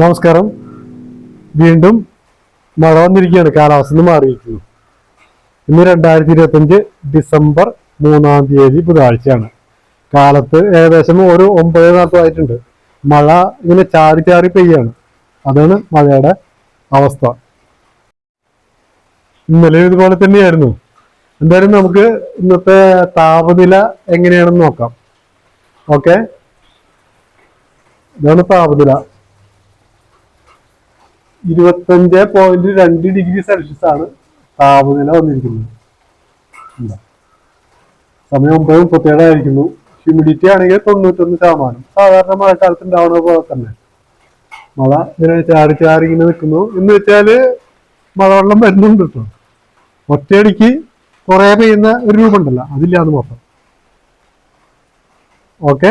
നമസ്കാരം. വീണ്ടും മഴ വന്നിരിക്കുകയാണ്. കാലാവസ്ഥ മാറിയിരിക്കുന്നു. ഇന്ന് രണ്ടായിരത്തി ഇരുപത്തഞ്ച് ഡിസംബർ മൂന്നാം തീയതി ബുധനാഴ്ചയാണ്. കാലത്ത് ഏകദേശം ഒരു ഒമ്പത് നാൽപ്പതായിട്ടുണ്ട്. മഴ ഇങ്ങനെ ചാറി ചാറി പെയ്യാണ്. അതാണ് മഴയുടെ അവസ്ഥ. ഇന്നലെ ഇതുപോലെ തന്നെയായിരുന്നു. എന്തായാലും നമുക്ക് ഇന്നത്തെ താപനില എങ്ങനെയാണെന്ന് നോക്കാം. ഓക്കെ? ഇതാണ് താപനില. ഇരുപത്തഞ്ച് പോയിന്റ് രണ്ട് ഡിഗ്രി സെൽഷ്യസ് ആണ് താപനില വന്നിരിക്കുന്നത്. സമയം ഒമ്പത് മുപ്പത്തേഴായിരിക്കുന്നു ഹ്യൂമിഡിറ്റി ആണെങ്കിൽ തൊണ്ണൂറ്റൊന്ന് ശതമാനം. സാധാരണ മഴക്കാലത്ത് ഉണ്ടാവുന്ന പോലെ തന്നെ. മഴ ഇങ്ങനെ ചാടി ചാടി ഇങ്ങനെ നിൽക്കുന്നു. എന്ന് വെച്ചാൽ മഴവെള്ളം വരുന്നുണ്ട് കേട്ടോ. ഒറ്റയടിക്ക് കുറെ പെയ്യുന്ന ഒരു രൂപമുണ്ടല്ലോ. അതില്ലാന്ന് മാത്രം. ഓക്കെ